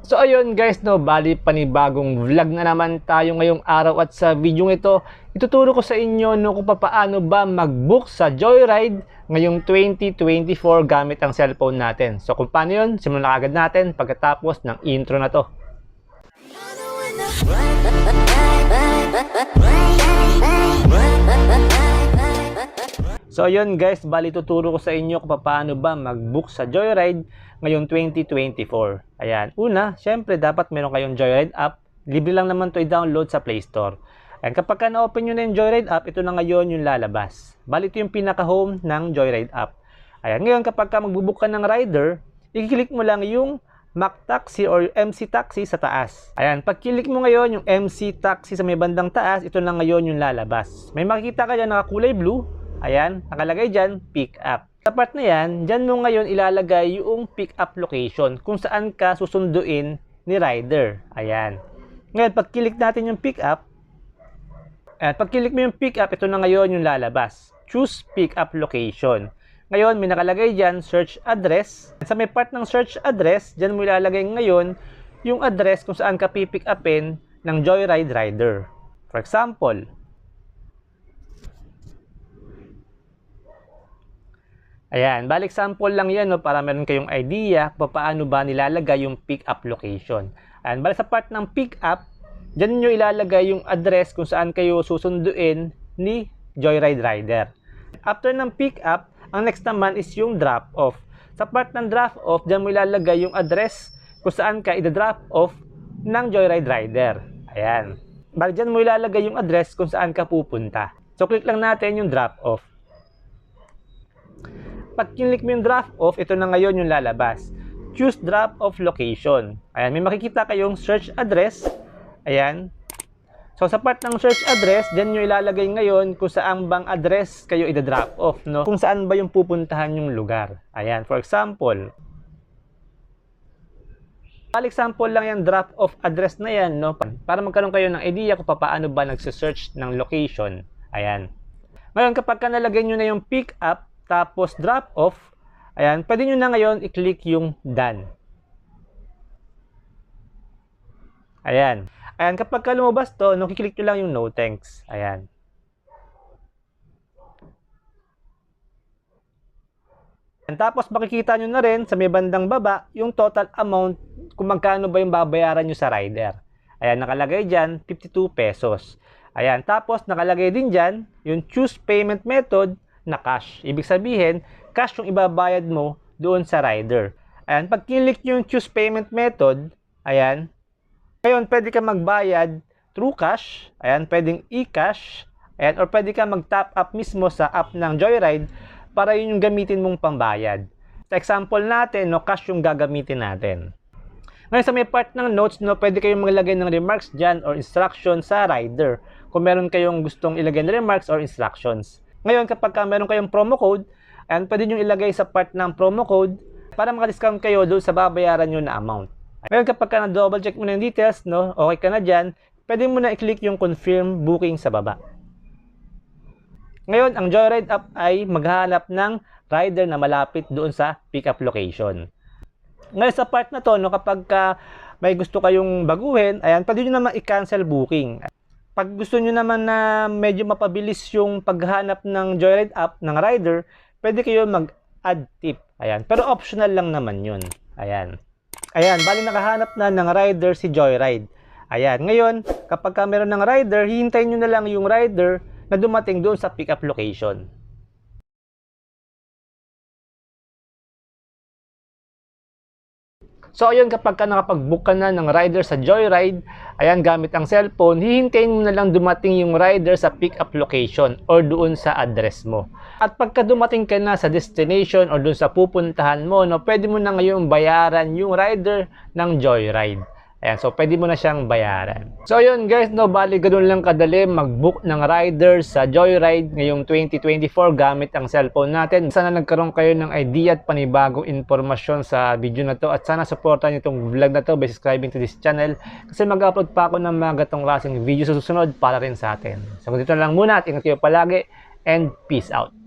So ayun guys, no, bali panibagong vlog na naman tayo ngayong araw at sa video ito, ituturo ko sa inyo no kung paano ba mag-book sa Joyride ngayong 2024 gamit ang cellphone natin. So kung paano yun, simulan na agad natin pagkatapos ng intro na to. So yun guys, bali tuturo ko sa inyo kung paano ba mag-book sa Joyride ngayong 2024. Ayan, una, syempre dapat meron kayong Joyride app. Libre lang naman to i-download sa Play Store. Ayan, kapag ka na-open nyo na yung Joyride app, ito na ngayon yung lalabas. Bali ito yung pinaka-home ng Joyride app. Ayan, ngayon kapag ka magbubook ka ng rider, i-click mo lang yung Mac Taxi or MC Taxi sa taas. Ayan, pag click mo ngayon yung MC Taxi sa may bandang taas, ito na ngayon yung lalabas. May makikita ka dyan nakakulay blue, Ayan, nakalagay dyan, pick up. Sa part na yan, dyan mo ngayon ilalagay yung pick up location kung saan ka susunduin ni rider. Ayan. Ngayon, pag click natin yung pick up, at pag click mo yung pick up, ito na ngayon yung lalabas. Choose pick up location. Ngayon, may nakalagay dyan, search address. Sa may part ng search address, dyan mo ilalagay ngayon yung address kung saan ka pipick upin ng Joyride rider. For example, Ayan, balik sample lang yan no, para meron kayong idea kung paano ba nilalagay yung pick up location. Ayan, balik sa part ng pick up, dyan nyo ilalagay yung address kung saan kayo susunduin ni Joyride Rider. After ng pick up, ang next naman is yung drop off. Sa part ng drop off, dyan mo ilalagay yung address kung saan ka i-drop off ng Joyride Rider. Ayan. Balik dyan mo ilalagay yung address kung saan ka pupunta. So, click lang natin yung drop off pag kinlik mo yung drop off, ito na ngayon yung lalabas. Choose drop off location. Ayan, may makikita kayong search address. Ayan. So sa part ng search address, dyan nyo ilalagay ngayon kung saan bang address kayo ida-drop off, no? Kung saan ba yung pupuntahan yung lugar. Ayan, for example, Al example lang yung drop off address na yan, no? Para magkaroon kayo ng idea kung paano ba nagse-search ng location. Ayan. Ngayon, kapag ka nalagay nyo na yung pick up, tapos drop off, ayan, pwede nyo na ngayon i-click yung done. Ayan. Ayan, kapag ka lumabas to, no, kiklik nyo lang yung no thanks. Ayan. And tapos makikita nyo na rin sa may bandang baba yung total amount kung magkano ba yung babayaran nyo sa rider. Ayan, nakalagay dyan, 52 pesos. Ayan, tapos nakalagay din dyan yung choose payment method na cash. Ibig sabihin, cash yung ibabayad mo doon sa rider. Ayan, pag kinlik yung choose payment method, ayan, ngayon pwede ka magbayad through cash, ayan, pwedeng e-cash, ayan, or pwede ka mag-top up mismo sa app ng Joyride para yun yung gamitin mong pambayad. Sa example natin, no, cash yung gagamitin natin. Ngayon sa may part ng notes, no, pwede kayong maglagay ng remarks dyan or instructions sa rider kung meron kayong gustong ilagay na remarks or instructions. Ngayon, kapag ka meron kayong promo code, and pwede nyo ilagay sa part ng promo code para maka-discount kayo doon sa babayaran nyo na amount. Ngayon, kapag ka na-double check mo na yung details, no, okay ka na dyan, pwede mo na i-click yung confirm booking sa baba. Ngayon, ang Joyride app ay maghahanap ng rider na malapit doon sa pickup location. Ngayon, sa part na to, no, kapag ka may gusto kayong baguhin, ayan, pwede nyo naman i-cancel booking. Pag gusto nyo naman na medyo mapabilis yung paghanap ng Joyride app ng rider, pwede kayo mag-add tip. Ayan. Pero optional lang naman yun. Ayan. Ayan, bali nakahanap na ng rider si Joyride. Ayan, ngayon, kapag ka meron ng rider, hihintayin nyo na lang yung rider na dumating doon sa pickup location. So ayun kapag ka nakapag-book ka na ng rider sa Joyride, ayan gamit ang cellphone, hihintayin mo na lang dumating yung rider sa pick-up location or doon sa address mo. At pagka dumating ka na sa destination or doon sa pupuntahan mo, no, pwede mo na ngayon bayaran yung rider ng Joyride. Ayan, so pwede mo na siyang bayaran. So yun guys, no, bali ganun lang kadali mag-book ng rider sa Joyride ngayong 2024 gamit ang cellphone natin. Sana nagkaroon kayo ng idea at panibagong informasyon sa video na to at sana supportan niyo itong vlog na to by subscribing to this channel kasi mag-upload pa ako ng mga gatong klaseng video sa susunod para rin sa atin. So dito lang muna at ingat kayo palagi and peace out.